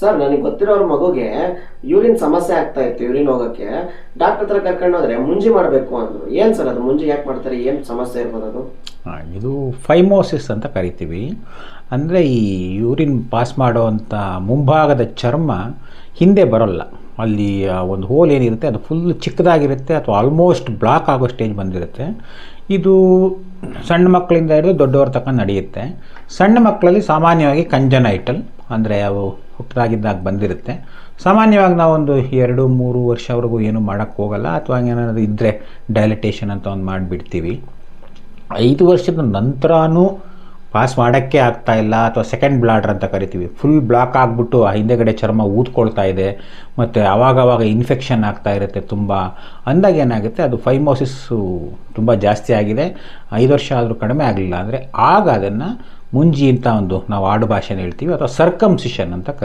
Sir, ನನಗೆ ಗೊತ್ತಿರೋರ ಮಗುಗೆ urine ಸಮಸ್ಯೆ ಆಗ್ತಾ ಇತ್ತು, ಯೂರಿನ್ ಹೋಗಕ್ಕೆ. ಡಾಕ್ಟರ್ ಹತ್ರ ಕರ್ಕೊಂಡು ಹೋದ್ರೆ ಮುಂಜಿ ಮಾಡಬೇಕು ಅಂದ್ರು. ಏನ್ ಸರ್ ಅದು? ಮುಂಜಿ ಯಾಕೆ ಮಾಡ್ತಾರೆ? ಏನು ಸಮಸ್ಯೆ ಇರ್ಬೋದು ಅದು? ಇದು ಫೈಮೋಸಿಸ್ ಅಂತ ಕರಿತೀವಿ. ಅಂದರೆ ಈ ಯೂರಿನ್ ಪಾಸ್ ಮಾಡೋವಂಥ ಮುಂಭಾಗದ ಚರ್ಮ ಹಿಂದೆ ಬರೋಲ್ಲ. ಅಲ್ಲಿ ಒಂದು ಹೋಲ್ ಏನಿರುತ್ತೆ, ಅದು ಫುಲ್ ಚಿಕ್ಕದಾಗಿರುತ್ತೆ, ಅಥವಾ ಆಲ್ಮೋಸ್ಟ್ ಬ್ಲಾಕ್ ಆಗೋ ಸ್ಟೇಜ್ ಬಂದಿರುತ್ತೆ. ಇದು ಸಣ್ಣ ಮಕ್ಕಳಿಂದ ಹಿಡಿದು ದೊಡ್ಡವರ ತಕ್ಕ ನಡೆಯುತ್ತೆ. ಸಣ್ಣ ಮಕ್ಕಳಲ್ಲಿ ಸಾಮಾನ್ಯವಾಗಿ ಕಂಜನೈಟಲ್, ಅಂದರೆ ಅವು ಹುಟ್ಟದಾಗಿದ್ದಾಗ ಬಂದಿರುತ್ತೆ. ಸಾಮಾನ್ಯವಾಗಿ ನಾವೊಂದು ಎರಡು, ಮೂರು ವರ್ಷವರೆಗೂ ಏನು ಮಾಡೋಕ್ಕೆ ಹೋಗಲ್ಲ. ಅಥವಾ ಏನಾದರೂ ಇದ್ದರೆ ಡೈಲಿಟೇಷನ್ ಅಂತ ಒಂದು ಮಾಡಿಬಿಡ್ತೀವಿ. ಐದು ವರ್ಷದ ನಂತರನೂ ಪಾಸ್ ಮಾಡೋಕ್ಕೆ ಆಗ್ತಾ ಇಲ್ಲ. ಅಥವಾ ಸೆಕೆಂಡ್ ಬ್ಲಾಡ್ರ್ ಅಂತ ಕರಿತೀವಿ. ಫುಲ್ ಬ್ಲಾಕ್ ಆಗಿಬಿಟ್ಟು ಆ ಹಿಂದೆಗಡೆ ಚರ್ಮ ಊದ್ಕೊಳ್ತಾ ಇದೆ. ಮತ್ತು ಆವಾಗವಾಗ ಇನ್ಫೆಕ್ಷನ್ ಆಗ್ತಾ ಇರುತ್ತೆ ತುಂಬ. ಅಂದಾಗ ಏನಾಗುತ್ತೆ? ಅದು ಫೈಮೋಸಿಸ್ಸು ತುಂಬ ಜಾಸ್ತಿ ಆಗಿದೆ. ಐದು ವರ್ಷ ಆದರೂ ಕಡಿಮೆ ಆಗಲಿಲ್ಲ. ಅಂದರೆ ಆಗ ಅದನ್ನು ಮುಂಜಿ ಅಂತ ಒಂದು ನಾವು ಆಡು ಭಾಷೆನ ಹೇಳ್ತೀವಿ. ಅಥವಾ ಸರ್ಕಮ್ಸಿಷನ್ ಅಂತ ಕರಿತೀವಿ.